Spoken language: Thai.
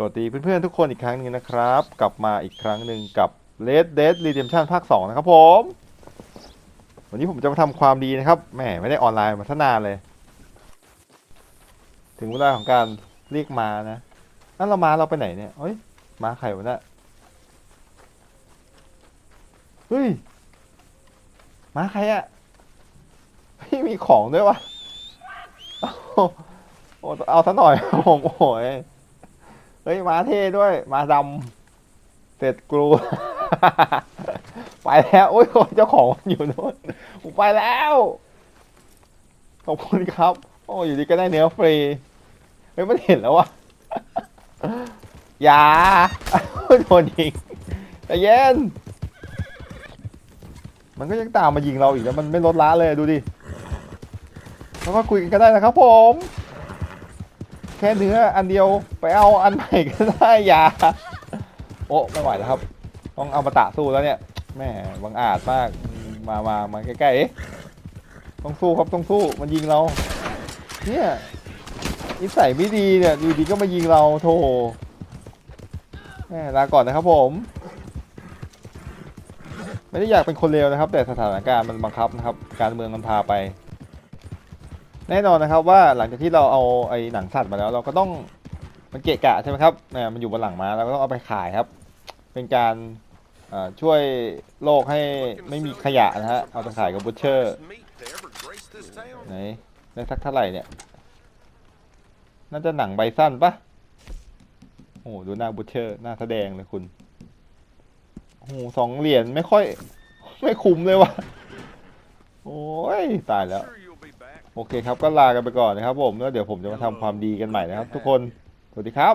สวัสดีเพื่อนๆทุกคนอีกครั้งหนึ่งนะครับ กลับมาอีกครั้งหนึ่งกับ Red Dead Redemption ภาค 2 นะครับผม วันนี้ผมจะมาทำความดีนะครับแหมไม่ได้ออนไลน์มาทนานเลย ถึงเวลาของการเรียกมานะนั่นเรามาเราไปไหนเนี่ยเฮ้ยมาใครวะเนี่ยเฮ้ยมาใครอะเฮ้ยมีของด้วยวะ โอ้เอาซะหน่อยผมโอ้ย ฮ้ยมาเท่ด้วย มาดำเสร็จกรูไปแล้ว โอ้ยเจ้าของมันอยู่นู้นผมไปแล้ว ขอบคุณครับ โอ้อยู่ดีก็ได้เนื้อฟรีเฮ้ยมันเห็นแล้ววะอย่าโดนยิงใจเย็น มันก็ยังตามมายิงเราอีกแล้วมันไม่ลดละเลยดูดิแล้วก็คุยกันก็ได้นะครับผม แค่เนื้ออันเดียวไปเอาอันใหม่ก็ได้อย่าโอ้ไม่ไหวแล้วครับ ต้องเอามาตะสู้แล้วเนี่ยแม่บังอาจมากมามามาใกล้ๆเอ๊ะต้องสู้ครับต้องสู้มันยิงเราเนี่ยนิสัยไม่ดีเนี่ยอยู่ดีก็มายิงเราโธ่แม่ลาก่อนนะครับผม ไม่ได้อยากเป็นคนเลวนะครับ แต่สถานการณ์มันบังคับนะครับ การเมืองมันพาไป แน่นอนนะครับว่าหลังจากที่เราเอาไอ้หนังสัตว์มาแล้ว เราก็ต้องมันเกะกะใช่ไหมครับแหมมันอยู่บนหลังมาเราก็ต้องเอาไปขายครับ เป็นการช่วยโลกให้ไม่มีขยะนะฮะเอาไปขายกับบูชเชอร์ไหนได้สักเท่าไหร่เนี่ยน่าจะหนังใบสั้นปะโอ้ดูหน้าบูชเชอร์หน้าแสดงเลยคุณโอ้สองเหรียญไม่ค่อย ไม่คุ้มเลยว่ะโอ้ยตายแล้ว โอเคครับก็ลากันไปก่อนนะครับผมแล้วเดี๋ยวผมจะมาทำความดีกันใหม่นะครับ ทุกคนสวัสดีครับ